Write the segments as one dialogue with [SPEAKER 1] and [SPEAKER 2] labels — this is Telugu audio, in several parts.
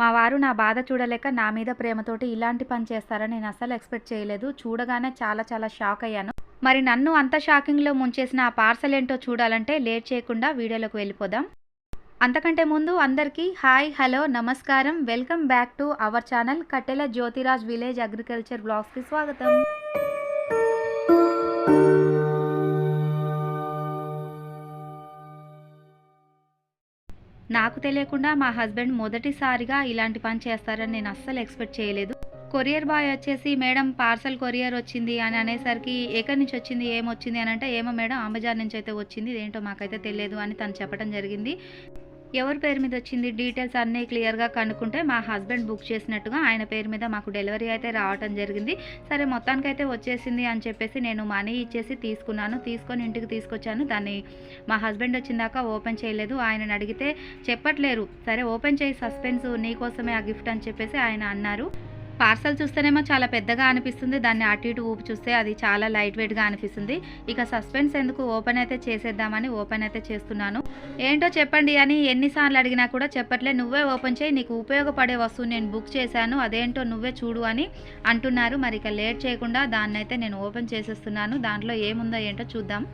[SPEAKER 1] మా వారు నా బాధ చూడలేక నా మీద ప్రేమతోటి ఇలాంటి పని చేస్తారని నేను అసలు ఎక్స్పెక్ట్ చేయలేదు. చూడగానే చాలా చాలా షాక్ అయ్యాను. మరి నన్ను అంత షాకింగ్లో ముంచేసిన ఆ పార్సల్ ఏంటో చూడాలంటే లేట్ చేయకుండా వీడియోలోకి వెళ్ళిపోదాం. అంతకంటే ముందు అందరికీ హాయ్ హలో నమస్కారం. Welcome back to our channel Kattela Jyotiraj village agriculture బ్లాగ్స్కి స్వాగతం. నాకు తెలియకుండా మా హస్బెండ్ మొదటిసారిగా ఇలాంటి పని చేస్తారని నేను అస్సలు ఎక్స్పెక్ట్ చేయలేదు. కొరియర్ బాయ్ వచ్చేసి మేడం పార్సల్ కొరియర్ వచ్చింది అని అనేసరికి ఎక్కడి నుంచి వచ్చింది? ఏమొచ్చింది అని అంటే ఏమో మేడం అమెజాన్ నుంచి అయితే వచ్చింది. ఇదేంటో మాకైతే తెలియదు అని తను చెప్పడం జరిగింది. ఎవరి పేరు మీద వచ్చింది? డీటెయిల్స్ అన్నీ క్లియర్గా కనుక్కుంటే మా హస్బెండ్ బుక్ చేసినట్టుగా ఆయన పేరు మీద మాకు డెలివరీ అయితే రావటం జరిగింది. సరే మొత్తానికైతే వచ్చేసింది అని చెప్పేసి నేను మనీ ఇచ్చేసి తీసుకున్నాను. తీసుకొని ఇంటికి తీసుకొచ్చాను. దాన్ని మా హస్బెండ్ వచ్చిందాక ఓపెన్ చేయలేదు. ఆయనని అడిగితే చెప్పట్లేరు. సరే ఓపెన్ చేయి సస్పెన్స్ నీకోసమే ఆ గిఫ్ట్ అని చెప్పేసి ఆయన అన్నారు. పార్సల్ చూస్తేనేమో చాలా పెద్దగా అనిపిస్తుంది. దాన్ని అటు ఇటు ఊపి చూస్తే అది చాలా లైట్ వెయిట్గా అనిపిస్తుంది. ఇక సస్పెన్స్ ఎందుకు ఓపెన్ అయితే చేసేద్దామని ఓపెన్ అయితే చేస్తున్నాను. ఏంటో చెప్పండి అని ఎన్నిసార్లు అడిగినా కూడా చెప్పట్లే. నువ్వే ఓపెన్ చేయి నీకు ఉపయోగపడే వస్తువు నేను బుక్ చేశాను అదేంటో నువ్వే చూడు అని అంటున్నారు. మరి ఇక లేట్ చేయకుండా దాన్ని అయితే నేను ఓపెన్ చేసేస్తున్నాను. దాంట్లో ఏముందో ఏంటో చూద్దాం.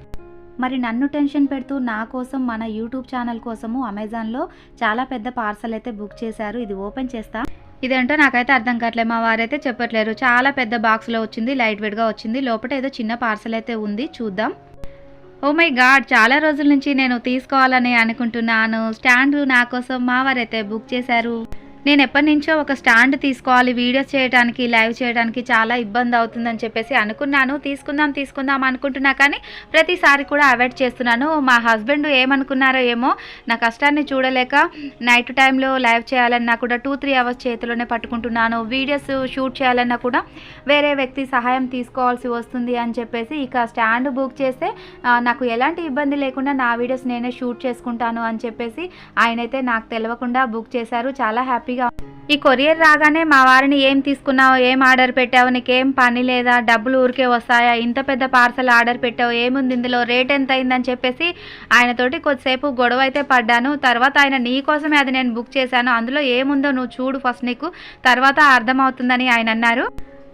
[SPEAKER 1] మరి నన్ను టెన్షన్ పెడుతూ నా కోసం మన యూట్యూబ్ ఛానల్ కోసము అమెజాన్లో చాలా పెద్ద పార్సల్ అయితే బుక్ చేశారు. ఇది ఓపెన్ చేస్తా. ఇదేంటో నాకైతే అర్థం కావట్లేదు. మా వారైతే చెప్పట్లేరు. చాలా పెద్ద బాక్స్లో వచ్చింది లైట్ వెయిట్గా వచ్చింది. లోపల ఏదో చిన్న పార్సల్ అయితే ఉంది. చూద్దాం. ఓ మై గాడ్ చాలా రోజుల నుంచి నేను తీసుకోవాలని అనుకుంటున్నాను. స్టాండ్ నా కోసం మా వారైతే బుక్ చేశారు. నేను ఎప్పటి నుంచో ఒక స్టాండ్ తీసుకోవాలి వీడియోస్ చేయడానికి లైవ్ చేయడానికి చాలా ఇబ్బంది అవుతుందని చెప్పేసి అనుకున్నాను. తీసుకుందాం తీసుకుందాం అనుకుంటున్నా కానీ ప్రతిసారి కూడా అవాయిడ్ చేస్తున్నాను. మా హస్బెండ్ ఏమనుకున్నారో ఏమో నా కష్టాన్ని చూడలేక నైట్ టైంలో లైవ్ చేయాలన్నా కూడా టూ త్రీ అవర్స్ చేతిలోనే పట్టుకుంటున్నాను. వీడియోస్ షూట్ చేయాలన్నా కూడా వేరే వ్యక్తి సహాయం తీసుకోవాల్సి వస్తుంది అని చెప్పేసి ఇక స్టాండ్ బుక్ చేస్తే నాకు ఎలాంటి ఇబ్బంది లేకుండా నా వీడియోస్ నేనే షూట్ చేసుకుంటాను అని చెప్పేసి ఆయనైతే నాకు తెలియకుండా బుక్ చేశారు. చాలా హ్యాపీ హ్యాపీగా. ఈ కొరియర్ రాగానే మా వారిని ఏం తీసుకున్నావు ఏం ఆర్డర్ పెట్టావు నీకేం పని లేదా డబ్బులు ఊరికే వస్తాయా ఇంత పెద్ద పార్సల్ ఆర్డర్ పెట్టావు ఏముంది ఇందులో రేట్ ఎంత అయిందని చెప్పేసి ఆయనతోటి కొద్దిసేపు గొడవ అయితే పడ్డాను. తర్వాత ఆయన నీ కోసమే అది నేను బుక్ చేశాను అందులో ఏముందో నువ్వు చూడు ఫస్ట్ నీకు తర్వాత అర్థమవుతుందని ఆయన అన్నారు.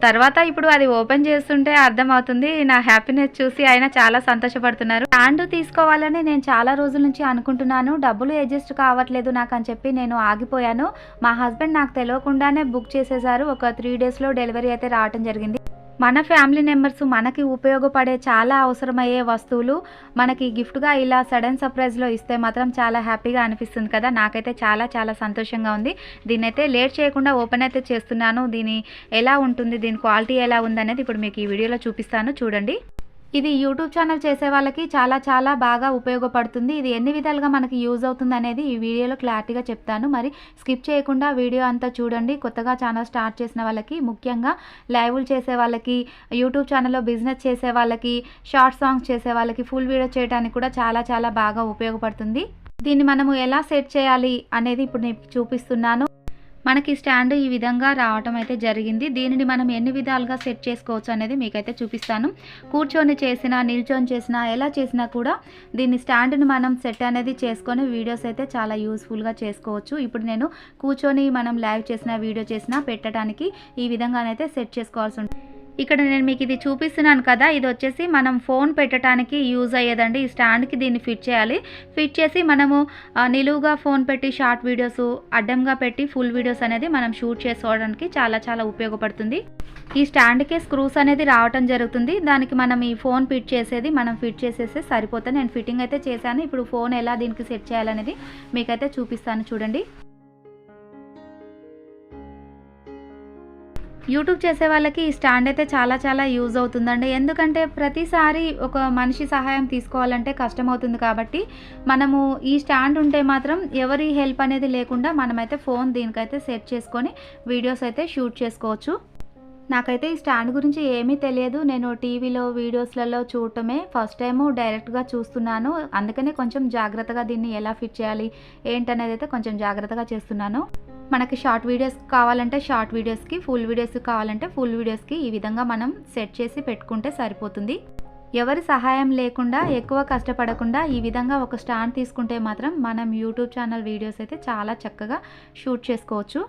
[SPEAKER 1] తర్వాత ఇప్పుడు అది ఓపెన్ చేస్తుంటే అర్థమవుతుంది నా హ్యాపీనెస్ చూసి ఆయన చాలా సంతోషపడుతున్నారు. స్టాండ్ తీసుకోవాలని నేను చాలా రోజుల నుంచి అనుకుంటున్నాను. డబ్బులు అడ్జస్ట్ కావట్లేదు నాకు అని చెప్పి నేను ఆగిపోయాను. మా హస్బెండ్ నాకు తెలియకుండానే బుక్ చేసేసారు ఒక త్రీ డేస్లో డెలివరీ అయితే రావటం జరిగింది. మన ఫ్యామిలీ మెంబర్స్ మనకి ఉపయోగపడే చాలా అవసరమయ్యే వస్తువులు మనకి గిఫ్ట్గా ఇలా సడన్ సర్ప్రైజ్లో ఇస్తే మాత్రం చాలా హ్యాపీగా అనిపిస్తుంది కదా. నాకైతే చాలా చాలా సంతోషంగా ఉంది. దీన్ని అయితే లేట్ చేయకుండా ఓపెన్ అయితే చేస్తున్నాను. దీని ఎలా ఉంటుంది దీని క్వాలిటీ ఎలా ఉందనేది ఇప్పుడు మీకు ఈ వీడియోలో చూపిస్తాను. చూడండి. ఇది యూట్యూబ్ ఛానల్ చేసే వాళ్ళకి చాలా చాలా బాగా ఉపయోగపడుతుంది. ఇది ఎన్ని విధాలుగా మనకి యూజ్ అవుతుంది అనేది ఈ వీడియోలో క్లారిటీగా చెప్తాను. మరి స్కిప్ చేయకుండా వీడియో అంతా చూడండి. కొత్తగా ఛానల్ స్టార్ట్ చేసిన వాళ్ళకి ముఖ్యంగా లైవ్లు చేసే వాళ్ళకి యూట్యూబ్ ఛానల్లో బిజినెస్ చేసే వాళ్ళకి షార్ట్ సాంగ్స్ చేసే వాళ్ళకి ఫుల్ వీడియో చేయడానికి కూడా చాలా చాలా బాగా ఉపయోగపడుతుంది. దీన్ని మనము ఎలా సెట్ చేయాలి అనేది ఇప్పుడు నేను చూపిస్తున్నాను. మనకి స్టాండ్ ఈ విధంగా రావటం అయితే జరిగింది. దీనిని మనం ఎన్ని విధాలుగా సెట్ చేసుకోవచ్చు అనేది మీకైతే చూపిస్తాను. కూర్చొని చేసినా నిల్చొని చేసినా ఎలా చేసినా కూడా దీన్ని స్టాండ్ని మనం సెట్ అనేది చేసుకొని వీడియోస్ అయితే చాలా యూస్ఫుల్గా చేసుకోవచ్చు. ఇప్పుడు నేను కూర్చొని మనం లైవ్ చేసిన వీడియో చేసినా పెట్టడానికి ఈ విధంగానైతే సెట్ చేసుకోవాల్సి ఉంటుంది ఇక్కడ నేను మీకు ఇది చూపిస్తున్నాను కదా ఇది వచ్చేసి మనం ఫోన్ పెట్టడానికి యూజ్ అయ్యేదండి. ఈ స్టాండ్కి దీన్ని ఫిట్ చేయాలి. ఫిట్ చేసి మనము నిలువుగా ఫోన్ పెట్టి షార్ట్ వీడియోస్ అడ్డంగా పెట్టి ఫుల్ వీడియోస్ అనేది మనం షూట్ చేసుకోవడానికి చాలా చాలా ఉపయోగపడుతుంది. ఈ స్టాండ్కి స్క్రూస్ అనేది రావటం జరుగుతుంది. దానికి మనం ఈ ఫోన్ ఫిట్ చేసేది మనం ఫిట్ చేసేస్తే సరిపోతుంది. నేను ఫిట్టింగ్ అయితే చేశాను. ఇప్పుడు ఫోన్ ఎలా దీనికి సెట్ చేయాలనేది మీకైతే చూపిస్తాను చూడండి. యూట్యూబ్ చేసే వాళ్ళకి ఈ స్టాండ్ అయితే చాలా చాలా యూజ్ అవుతుందండి. ఎందుకంటే ప్రతిసారి ఒక మనిషి సహాయం తీసుకోవాలంటే కష్టం అవుతుంది కాబట్టి మనము ఈ స్టాండ్ ఉంటే మాత్రం ఎవరి హెల్ప్ అనేది లేకుండా మనమైతే ఫోన్ దీనికైతే సెట్ చేసుకొని వీడియోస్ అయితే షూట్ చేసుకోవచ్చు. నాకైతే ఈ స్టాండ్ గురించి ఏమీ తెలియదు. నేను టీవీలో వీడియోస్లలో చూడటమే ఫస్ట్ టైము డైరెక్ట్గా చూస్తున్నాను. అందుకనే కొంచెం జాగ్రత్తగా దీన్ని ఎలా ఫిట్ చేయాలి ఏంటనేది అయితే కొంచెం జాగ్రత్తగా చేస్తున్నాను. మనకి షార్ట్ వీడియోస్ కావాలంటే షార్ట్ వీడియోస్కి ఫుల్ వీడియోస్ కావాలంటే ఫుల్ వీడియోస్కి ఈ విధంగా మనం సెట్ చేసి పెట్టుకుంటే సరిపోతుంది. ఎవరి సహాయం లేకుండా ఎక్కువ కష్టపడకుండా ఈ విధంగా ఒక స్టాండ్ తీసుకుంటే మాత్రం మనం యూట్యూబ్ ఛానల్ వీడియోస్ అయితే చాలా చక్కగా షూట్ చేసుకోవచ్చు.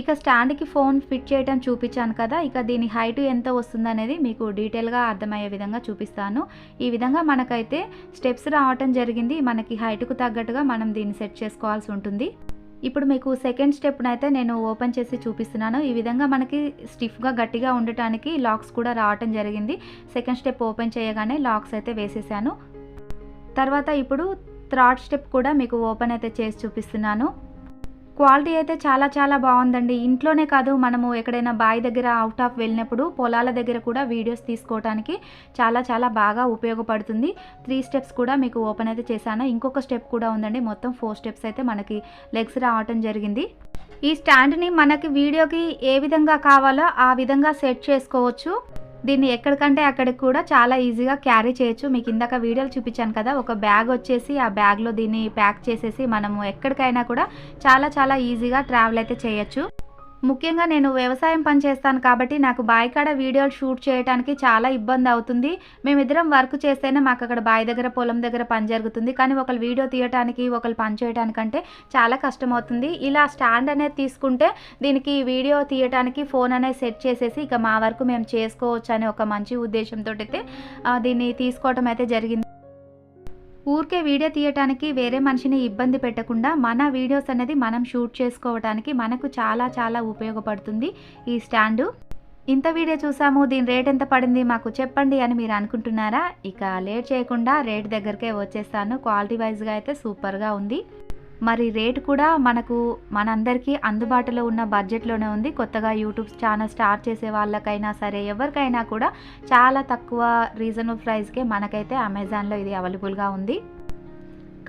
[SPEAKER 1] ఇక స్టాండ్కి ఫోన్ ఫిట్ చేయడం చూపించాను కదా ఇక దీని హైట్ ఎంత వస్తుందనేది మీకు డీటెయిల్గా అర్థమయ్యే విధంగా చూపిస్తాను. ఈ విధంగా మనకైతే స్టెప్స్ రావటం జరిగింది మనకి హైట్కు తగ్గట్టుగా మనం దీన్ని సెట్ చేసుకోవాల్సి ఉంటుంది. ఇప్పుడు మీకు సెకండ్ స్టెప్నైతే నేను ఓపెన్ చేసి చూపిస్తున్నాను. ఈ విధంగా మనకి స్టిఫ్గా గట్టిగా ఉండటానికి లాక్స్ కూడా రావటం జరిగింది. సెకండ్ స్టెప్ ఓపెన్ చేయగానే లాక్స్ అయితే వేసేసాను. తర్వాత ఇప్పుడు థర్డ్ స్టెప్ కూడా మీకు ఓపెన్ అయితే చేసి చూపిస్తున్నాను. క్వాలిటీ అయితే చాలా చాలా బాగుందండి. ఇంట్లోనే కాదు మనము ఎక్కడైనా బావి దగ్గర అవుట్ ఆఫ్ వెళ్ళినప్పుడు పొలాల దగ్గర కూడా వీడియోస్ తీసుకోవడానికి చాలా చాలా బాగా ఉపయోగపడుతుంది. త్రీ స్టెప్స్ కూడా మీకు ఓపెన్ అయితే చేశాను. ఇంకొక స్టెప్ కూడా ఉందండి. మొత్తం ఫోర్ స్టెప్స్ అయితే మనకి లెగ్స్ రావటం జరిగింది. ఈ స్టాండ్ని మనకి వీడియోకి ఏ విధంగా కావాలో ఆ విధంగా సెట్ చేసుకోవచ్చు. దీన్ని ఎక్కడికంటే అక్కడికి కూడా చాలా ఈజీగా క్యారీ చేయొచ్చు. మీకు ఇందాక వీడియోలు చూపించాను కదా ఒక బ్యాగ్ వచ్చేసి ఆ బ్యాగ్లో దీన్ని ప్యాక్ చేసేసి మనము ఎక్కడికైనా కూడా చాలా చాలా ఈజీగా ట్రావెల్ అయితే చేయొచ్చు. ముఖ్యంగా నేను వ్యవసాయం పని చేస్తాను కాబట్టి నాకు బావి కాడ వీడియోలు షూట్ చేయడానికి చాలా ఇబ్బంది అవుతుంది. మేమిద్దరం వర్క్ చేస్తేనే మాకు అక్కడ బావి దగ్గర పొలం దగ్గర పని జరుగుతుంది. కానీ ఒకళ్ళు వీడియో తీయడానికి ఒకళ్ళు పని చేయడానికంటే చాలా కష్టమవుతుంది. ఇలా స్టాండ్ అనేది తీసుకుంటే దీనికి వీడియో తీయడానికి ఫోన్ అనేది సెట్ చేసేసి ఇక మా వరకు మేము చేసుకోవచ్చు అనే ఒక మంచి ఉద్దేశంతో అయితే దీన్ని తీసుకోవటం అయితే జరిగింది. ఊరికే వీడియో తీయటానికి వేరే మనిషిని ఇబ్బంది పెట్టకుండా మన వీడియోస్ అనేది మనం షూట్ చేసుకోవడానికి మనకు చాలా చాలా ఉపయోగపడుతుంది. ఈ స్టాండు. ఇంత వీడియో చూసాము దీని రేట్ ఎంత పడింది మాకు చెప్పండి అని మీరు అనుకుంటున్నారా? ఇక లేట్ చేయకుండా రేట్ దగ్గరకే వచ్చేస్తాను. క్వాలిటీ వైజ్గా అయితే సూపర్గా ఉంది. మరి రేట్ కూడా మనకు మనందరికీ అందుబాటులో ఉన్న బడ్జెట్లోనే ఉంది. కొత్తగా యూట్యూబ్ ఛానల్ స్టార్ట్ చేసే వాళ్ళకైనా సరే ఎవరికైనా కూడా చాలా తక్కువ రీజనబుల్ ప్రైస్కే మనకైతే అమెజాన్లో ఇది అవైలబుల్గా ఉంది.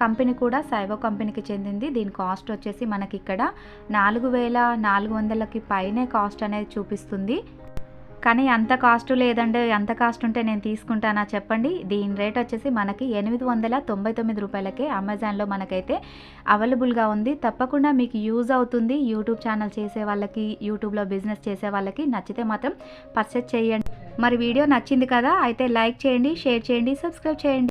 [SPEAKER 1] కంపెనీ కూడా సైవో కంపెనీకి చెందింది. దీని కాస్ట్ వచ్చేసి మనకి ఇక్కడ నాలుగు వేల నాలుగు వందలకి పైనే కాస్ట్ అనేది చూపిస్తుంది. కానీ అంత కాస్ట్ లేదండి. అంత కాస్ట్ ఉంటే నేను తీసుకుంటానా చెప్పండి. దీని రేట్ వచ్చేసి మనకి ఎనిమిది వందల తొంభై తొమ్మిది రూపాయలకే అమెజాన్లో మనకైతే అవైలబుల్గా ఉంది. తప్పకుండా మీకు యూజ్ అవుతుంది యూట్యూబ్ ఛానల్ చేసే వాళ్ళకి యూట్యూబ్లో బిజినెస్ చేసే వాళ్ళకి నచ్చితే మాత్రం పర్చేస్ చేయండి. మరి వీడియో నచ్చింది కదా అయితే లైక్ చేయండి షేర్ చేయండి సబ్స్క్రైబ్ చేయండి.